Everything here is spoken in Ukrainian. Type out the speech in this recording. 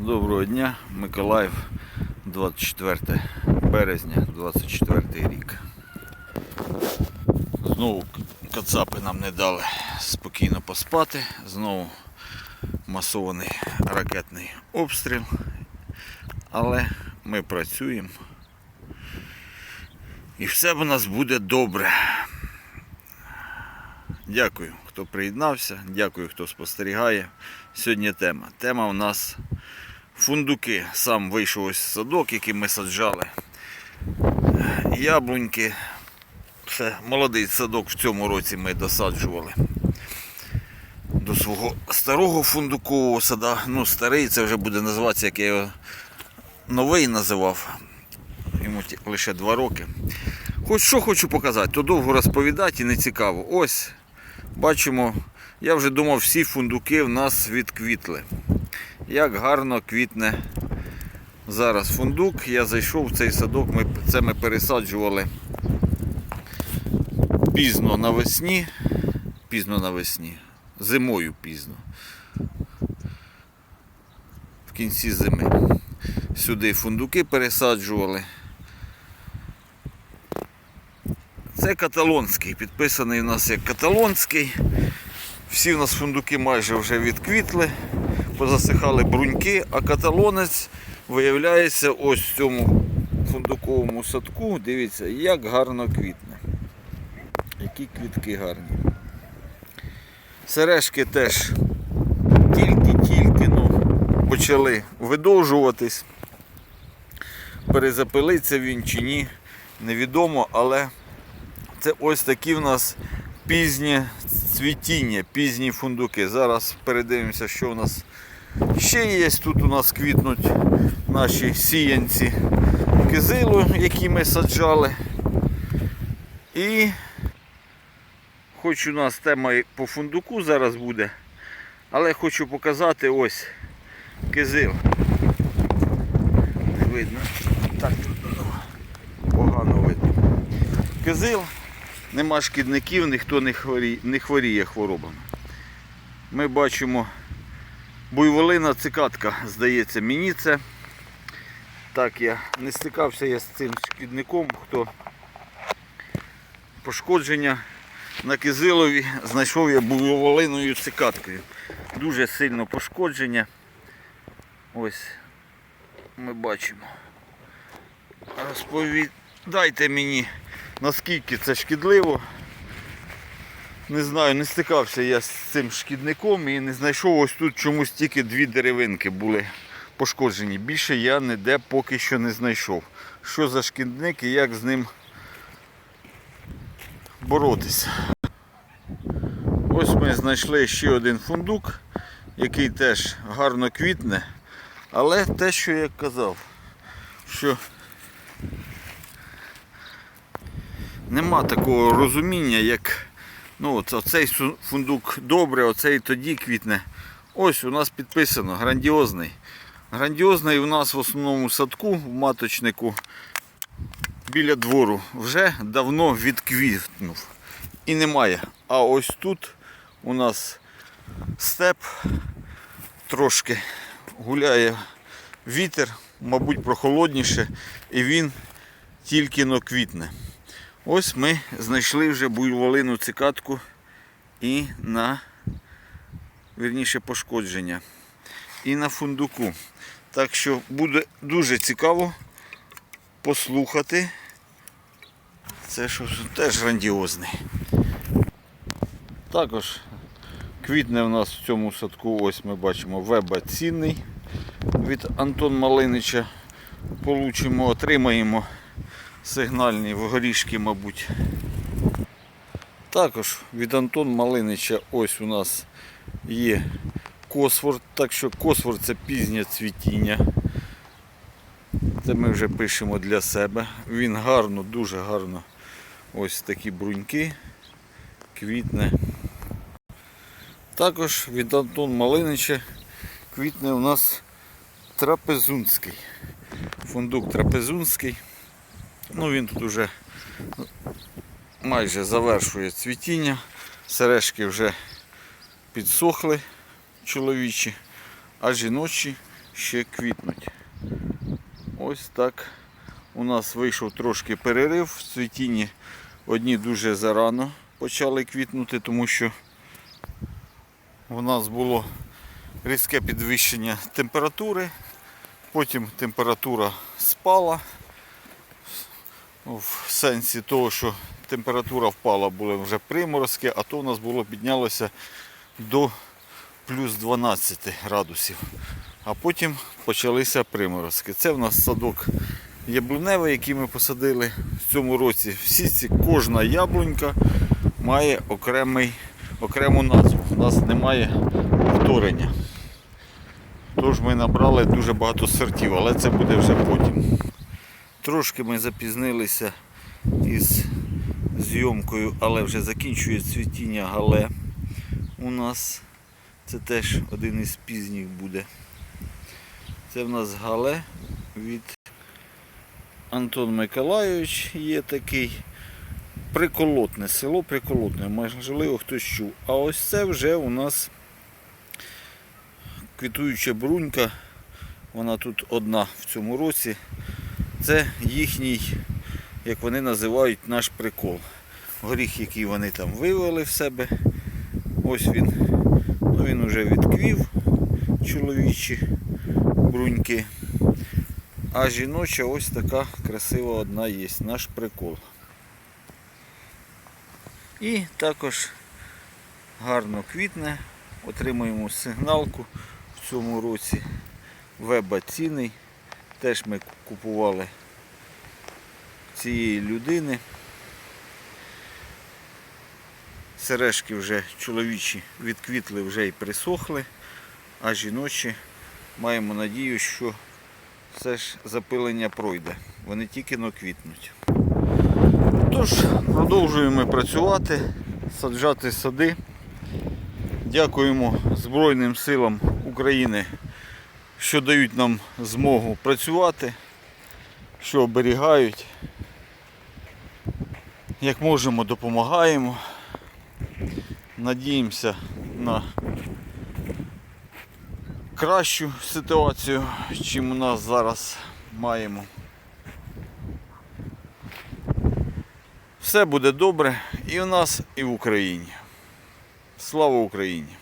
Доброго дня, Миколаїв, 24 березня, 24 рік. Знову кацапи нам не дали спокійно поспати. Знову масований ракетний обстріл. Але ми працюємо. І все в нас буде добре. Дякую, хто приєднався, дякую, хто спостерігає. Сьогодні тема. Тема у нас фундуки. Сам вийшов ось садок, який ми саджали. Яблуньки. Це молодий садок в цьому році ми досаджували. До свого старого фундукового сада. Ну, старий це вже буде називатися, як я його новий називав. Йому лише два роки. Хоч що хочу показати, то довго розповідати і не цікаво. Ось бачимо, я вже думав, всі фундуки в нас відквітли. Як гарно квітне зараз фундук. Я зайшов в цей садок, ми, це ми пересаджували пізно навесні. Пізно навесні. Зимою пізно. В кінці зими. Сюди фундуки пересаджували. Це каталонський, підписаний у нас як каталонський. Всі в нас фундуки майже вже відквітли, позасихали бруньки, а каталонець виявляється ось в цьому фундуковому садку. Дивіться, як гарно квітне. Які квітки гарні. Сережки теж тільки-тільки ну, почали видовжуватись. Перезапилиться він чи ні, невідомо, але це ось такі в нас пізні цвітіння, пізні фундуки. Зараз передивимося, що у нас ще є. Тут у нас квітнуть наші сіянці кизилу, які ми саджали. І хоч у нас тема по фундуку зараз буде, але хочу показати ось кизил. Не видно. Так, погано видно. Кизил, нема шкідників, ніхто не хворіє, не хворіє хворобами. Ми бачимо буйволина цикатка, здається, мені це. Так, я не стикався я з цим шкідником, хто пошкодження на кизилові знайшов я буйволиною цикаткою. Дуже сильно пошкодження. Ось ми бачимо. Розповідайте мені, наскільки це шкідливо. Не знаю, не стикався я з цим шкідником і не знайшов ось тут чомусь тільки дві деревинки були пошкоджені. Більше я ніде поки що не знайшов. Що за шкідник і як з ним боротися. Ось ми знайшли ще один фундук, який теж гарно квітне, але те, що я казав, що нема такого розуміння, як ну, от оцей фундук добре, оцей тоді квітне. Ось у нас підписано грандіозний. Грандіозний у нас в основному садку, в маточнику біля двору вже давно відквітнув. І немає. А ось тут у нас степ трошки гуляє вітер, мабуть, прохолодніше, і він тільки но квітне. Ось ми знайшли вже буйволину цикатку і на вірніше пошкодження. І на фундуку. Так що буде дуже цікаво послухати. Це що теж грандіозний. Також квітне в нас в цьому садку, ось ми бачимо веба цінний від Антон Малинича. Получимо, отримаємо сигнальні горішки, мабуть. Також від Антон Малинича ось у нас є косфор, так що косфор це пізнє цвітіння. Це ми вже пишемо для себе. Він гарно, дуже гарно. Ось такі бруньки, квітне. Також від Антон Малинича квітне у нас трапезунський. Фундук трапезунський. Ну він тут вже майже завершує цвітіння. Сережки вже підсохли чоловічі, а жіночі ще квітнуть. Ось так у нас вийшов трошки перерив в цвітінні. Одні дуже зарано почали квітнути, тому що у нас було різке підвищення температури. Потім температура спала. В сенсі того, що температура впала, були вже приморозки, а то у нас було піднялося до плюс 12 градусів. А потім почалися приморозки. Це в нас садок яблуневий, який ми посадили в цьому році. Всі ці, кожна яблунька має окремий, окрему назву. У нас немає повторення. Тож ми набрали дуже багато сортів, але це буде вже потім. Трошки ми запізнилися із зйомкою, але вже закінчує цвітіння гале. У нас це теж один із пізніх буде. Це в нас гале від Антон Миколайович є такий. Приколотне, село Приколотне, можливо хтось чув. А ось це вже у нас квітуюча брунька. Вона тут одна в цьому році. Це їхній, як вони називають, наш прикол. Горіх, який вони там вивели в себе. Ось він. Ну, він вже відквів чоловічі бруньки. А жіноча ось така красива одна є, наш прикол. І також гарно квітне. Отримуємо сигналку в цьому році. Веба цінний. Теж ми купували цієї людини. Сережки вже чоловічі відквітли, вже і присохли, а жіночі маємо надію, що все ж запилення пройде. Вони тільки но квітнуть. Тож, продовжуємо працювати, саджати сади. Дякуємо Збройним силам України, що дають нам змогу працювати, що оберігають. Як можемо, допомагаємо. Надіємося на кращу ситуацію, чим у нас зараз маємо. Все буде добре і в нас, і в Україні. Слава Україні!